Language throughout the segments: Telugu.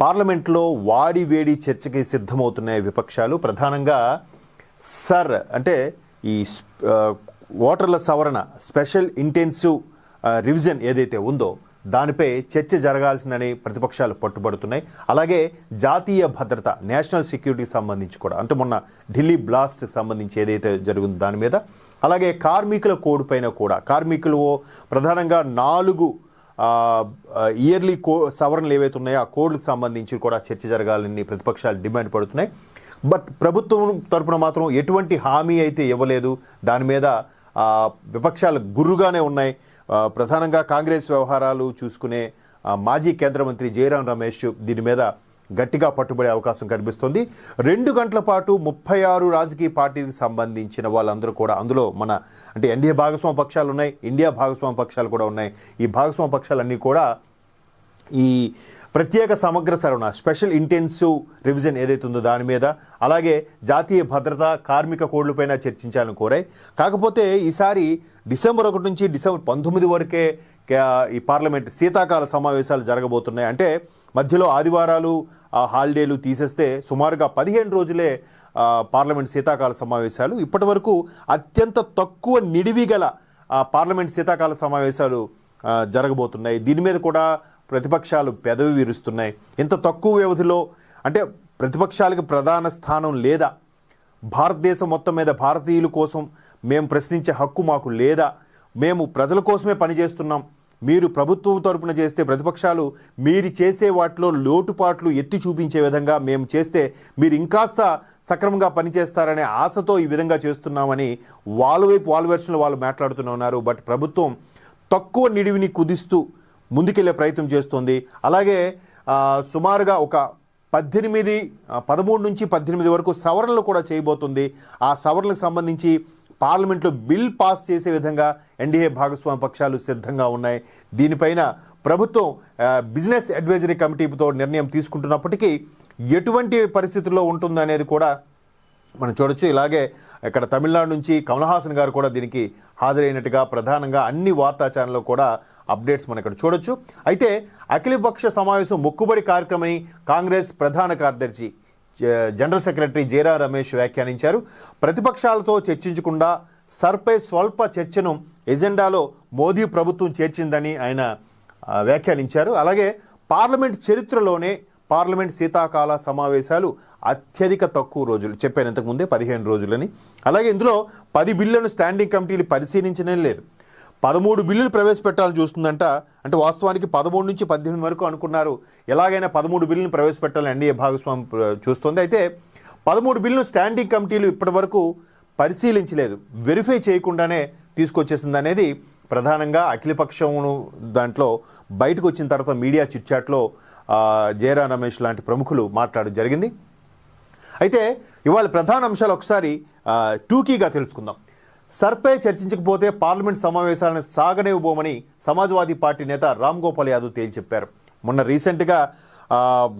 పార్లమెంట్లో వాడి వేడి చర్చకి సిద్ధమవుతున్నాయి విపక్షాలు. ప్రధానంగా సర్ అంటే ఈ ఓటర్ల సవరణ స్పెషల్ ఇంటెన్సివ్ రివిజన్ ఏదైతే ఉందో దానిపై చర్చ జరగాల్సిందని ప్రతిపక్షాలు పట్టుబడుతున్నాయి. అలాగే జాతీయ భద్రత నేషనల్ సెక్యూరిటీకి సంబంధించి కూడా అంటే మొన్న ఢిల్లీ బ్లాస్ట్ సంబంధించి ఏదైతే జరుగుతుందో దాని మీద. అలాగే కార్మికుల కోడ్ పైన కూడా కార్మికులు ప్రధానంగా నాలుగు ఇయర్లీ కో సవరణలు ఏవైతే ఉన్నాయో ఆ కోడ్లకు సంబంధించి కూడా చర్చ జరగాలని ప్రతిపక్షాలు డిమాండ్ పడుతున్నాయి. బట్ ప్రభుత్వం తరపున మాత్రం ఎటువంటి హామీ అయితే ఇవ్వలేదు. దాని మీద విపక్షాలు గుర్రుగానే ఉన్నాయి. ప్రధానంగా కాంగ్రెస్ వ్యవహారాలు చూసుకునే మాజీ కేంద్ర మంత్రి జయరాం రమేష్ దీని మీద గట్టిగా పట్టుబడే అవకాశం కనిపిస్తుంది. రెండు గంటల పాటు ముప్పై ఆరు రాజకీయ పార్టీకి సంబంధించిన వాళ్ళందరూ కూడా అందులో మన అంటే ఎన్డీఏ భాగస్వామ్య పక్షాలు ఉన్నాయి ఇండియా భాగస్వామ్య పక్షాలు కూడా ఉన్నాయి. ఈ భాగస్వామ్య పక్షాలన్నీ కూడా ఈ ప్రత్యేక సమగ్ర సవరణ స్పెషల్ ఇంటెన్సివ్ రివిజన్ ఏదైతే ఉందో దాని మీద అలాగే జాతీయ భద్రత కార్మిక కోడ్లపైన చర్చించాలని కోరాయి. కాకపోతే ఈసారి డిసెంబర్ ఒకటి నుంచి డిసెంబర్ పంతొమ్మిది వరకే ఈ పార్లమెంట్ శీతాకాల సమావేశాలు జరగబోతున్నాయి. అంటే మధ్యలో ఆదివారాలు హాలిడేలు తీసేస్తే సుమారుగా పదిహేను రోజులే పార్లమెంట్ శీతాకాల సమావేశాలు. ఇప్పటి వరకు అత్యంత తక్కువ నిడివి గల పార్లమెంట్ శీతాకాల సమావేశాలు జరగబోతున్నాయి. దీని మీద కూడా ప్రతిపక్షాలు పెదవి విరుస్తున్నాయి. ఇంత తక్కువ వ్యవధిలో అంటే ప్రతిపక్షాలకు ప్రధాన స్థానం లేదా? భారతదేశం మొత్తం మీద భారతీయుల కోసం మేము ప్రశ్నించే హక్కు మాకు లేదా? మేము ప్రజల కోసమే పనిచేస్తున్నాం. మీరు ప్రభుత్వం తరపున చేస్తే ప్రతిపక్షాలు మీరు చేసే వాటిలో లోటుపాట్లు ఎత్తి చూపించే విధంగా మేము చేస్తే మీరు ఇంకాస్త సక్రమంగా పనిచేస్తారనే ఆశతో ఈ విధంగా చేస్తున్నామని వాళ్ళ వైపు వాళ్ళ వెర్షన్లు వాళ్ళు మాట్లాడుతూనే ఉన్నారు. బట్ ప్రభుత్వం తక్కువ నిడివిని కుదిస్తూ ముందుకెళ్ళే ప్రయత్నం చేస్తోంది. అలాగే సుమారుగా ఒక పద్దెనిమిది పదమూడు నుంచి పద్దెనిమిది వరకు సవరణలు కూడా చేయబోతుంది. ఆ సవరణలకు సంబంధించి పార్లమెంట్లో బిల్ పాస్ చేసే విధంగా ఎన్డీఏ భాగస్వామి పక్షాలు సిద్ధంగా ఉన్నాయి. దీనిపైన ప్రభుత్వం బిజినెస్ అడ్వైజరీ కమిటీతో నిర్ణయం తీసుకుంటున్నప్పటికీ ఎటువంటి పరిస్థితుల్లో ఉంటుందనేది కూడా మనం చూడొచ్చు. ఇలాగే ఇక్కడ తమిళనాడు నుంచి కమల్హాసన్ గారు కూడా దీనికి హాజరైనట్టుగా ప్రధానంగా అన్ని వార్తా ఛానల్లో కూడా అప్డేట్స్ మనం ఇక్కడ చూడొచ్చు. అయితే అఖిలపక్ష సమావేశం మొక్కుబడి కార్యక్రమని కాంగ్రెస్ ప్రధాన కార్యదర్శి జనరల్ సెక్రటరీ జేరా రమేష్ వ్యాఖ్యానించారు. ప్రతిపక్షాలతో చర్చించకుండా సర్పై స్వల్ప చర్చను ఎజెండాలో మోదీ ప్రభుత్వం చేర్చిందని ఆయన వ్యాఖ్యానించారు. అలాగే పార్లమెంట్ చరిత్రలోనే పార్లమెంట్ శీతాకాల సమావేశాలు అత్యధిక తక్కువ రోజులు చెప్పాను ఇంతకుముందే పదిహేను రోజులని. అలాగే ఇందులో పది బిల్లులను స్టాండింగ్ కమిటీలు పరిశీలించనే లేదు. పదమూడు బిల్లులు ప్రవేశపెట్టాలని చూస్తుందంట. అంటే వాస్తవానికి పదమూడు నుంచి పద్దెనిమిది వరకు అనుకున్నారు. ఎలాగైనా పదమూడు బిల్లును ప్రవేశపెట్టాలని ఎన్డీఏ భాగస్వామి చూస్తుంది చూస్తోంది. అయితే పదమూడు బిల్లులు స్టాండింగ్ కమిటీలు ఇప్పటి వరకు పరిశీలించలేదు. వెరిఫై చేయకుండానే తీసుకొచ్చేసింది అనేది ప్రధానంగా అఖిలపక్షమును దాంట్లో బయటకు వచ్చిన తర్వాత మీడియా చిట్చాట్లో జయరా రమేష్ లాంటి ప్రముఖులు మాట్లాడడం జరిగింది. అయితే ఇవాళ ప్రధాన అంశాలు ఒకసారి టూకీగా తెలుసుకుందాం. సర్పై చర్చించకపోతే పార్లమెంట్ సమావేశాలను సాగనివ్వబోమని సమాజ్వాదీ పార్టీ నేత రామ్ గోపాల్ యాదవ్ తేల్చెప్పారు మొన్న రీసెంట్గా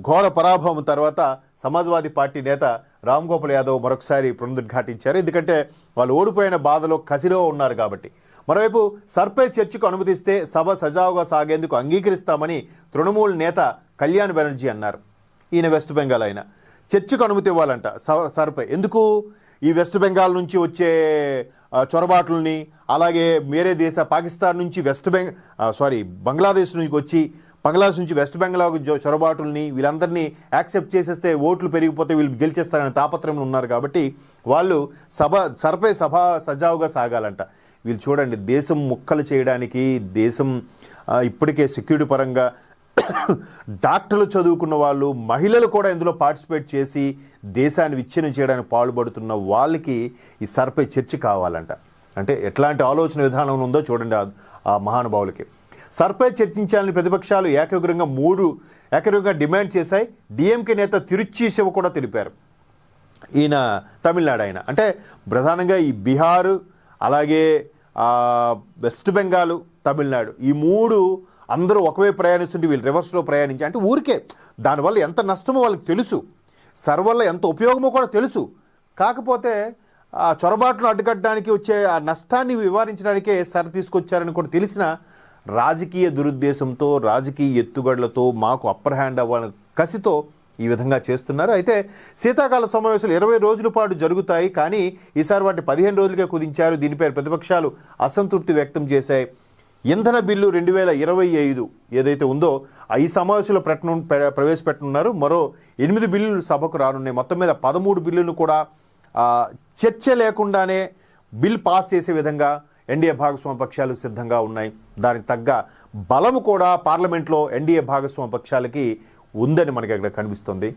ఘోర పరాభవం తర్వాత సమాజ్వాదీ పార్టీ నేత రామ్ గోపాల్ యాదవ్ మరొకసారి పునరుద్ఘాటించారు. ఎందుకంటే వాళ్ళు ఓడిపోయిన బాధలో కసిలో ఉన్నారు కాబట్టి. మరోవైపు సర్పై చర్చకు అనుమతిస్తే సభ సజావుగా సాగేందుకు అంగీకరిస్తామని తృణమూల్ నేత కళ్యాణ్ బెనర్జీ అన్నారు. ఈయన వెస్ట్ బెంగాల్ ఆయన. చర్చకు అనుమతి ఇవ్వాలంట సర్పే. ఎందుకు? ఈ వెస్ట్ బెంగాల్ నుంచి వచ్చే చొరబాట్లని అలాగే వేరే దేశ పాకిస్తాన్ నుంచి వెస్ట్ బెంగ్ సారీ బంగ్లాదేశ్ నుంచి వచ్చి బంగ్లాదేశ్ నుంచి వెస్ట్ బెంగాల్ చొరబాటుల్ని వీళ్ళందరినీ యాక్సెప్ట్ చేసేస్తే ఓట్లు పెరిగిపోతే వీళ్ళు గెలిచేస్తారనే తాపత్రంలో ఉన్నారు కాబట్టి వాళ్ళు సభ సర్పే సభ సజావుగా సాగాలంట. వీళ్ళు చూడండి దేశం ముక్కలు చేయడానికి దేశం ఇప్పటికే సెక్యూరిటీ పరంగా డాక్టర్లు చదువుకున్న వాళ్ళు మహిళలు కూడా ఇందులో పార్టిసిపేట్ చేసి దేశాన్ని విచ్ఛిన్నం చేయడానికి పాల్పడుతున్న వాళ్ళకి ఈ సర్పై చర్చ కావాలంట. అంటే ఎట్లాంటి ఆలోచన విధానం ఉందో చూడండి ఆ- మహానుభావులకి. సర్పై చర్చించాలని ప్రతిపక్షాలు ఏకగ్రంగా మూడు ఏకగ్రంగా డిమాండ్ చేశాయి. డిఎంకే నేత తిరుచి శివ కూడా తెలిపారు. ఈయన తమిళనాడు ఆయన. అంటే ప్రధానంగా ఈ బీహారు అలాగే వెస్ట్ బెంగాల్ తమిళనాడు. ఈ మూడు అందరూ ఒకవైపు ప్రయాణిస్తుంటే వీళ్ళు రివర్స్లో ప్రయాణించి అంటే ఊరికే దానివల్ల ఎంత నష్టమో వాళ్ళకి తెలుసు. సర్ వల్ల ఎంత ఉపయోగమో కూడా తెలుసు. కాకపోతే ఆ చొరబాట్లను అడ్డుకట్టడానికి వచ్చే ఆ నష్టాన్ని వివరించడానికే సర్ తీసుకొచ్చారని కూడా తెలిసిన రాజకీయ దురుద్దేశంతో రాజకీయ ఎత్తుగడలతో మాకు అప్పర్ హ్యాండ్ అవ్వాలని కసితో ఈ విధంగా చేస్తున్నారు. అయితే శీతాకాల సమావేశాలు ఇరవై రోజుల పాటు జరుగుతాయి. కానీ ఈసారి వాటిని పదిహేను రోజులకే కుదించారు. దీనిపై ప్రతిపక్షాలు అసంతృప్తి వ్యక్తం చేశాయి. ఇంధన బిల్లు రెండు వేల ఇరవై ఐదు ఏదైతే ఉందో ఆ ఈ సమావేశంలో పెట్టను ప్ర- ప్రవేశపెట్టనున్నారు. మరో ఎనిమిది బిల్లులు సభకు రానున్నాయి. మొత్తం మీద పదమూడు బిల్లులు కూడా చర్చ లేకుండానే బిల్ పాస్ చేసే విధంగా ఎన్డీఏ భాగస్వామ్య పక్షాలు సిద్ధంగా ఉన్నాయి. దానికి తగ్గ బలము కూడా పార్లమెంట్లో ఎన్డీఏ భాగస్వామ్య పక్షాలకి ఉందని మనకి అక్కడ కనిపిస్తుంది.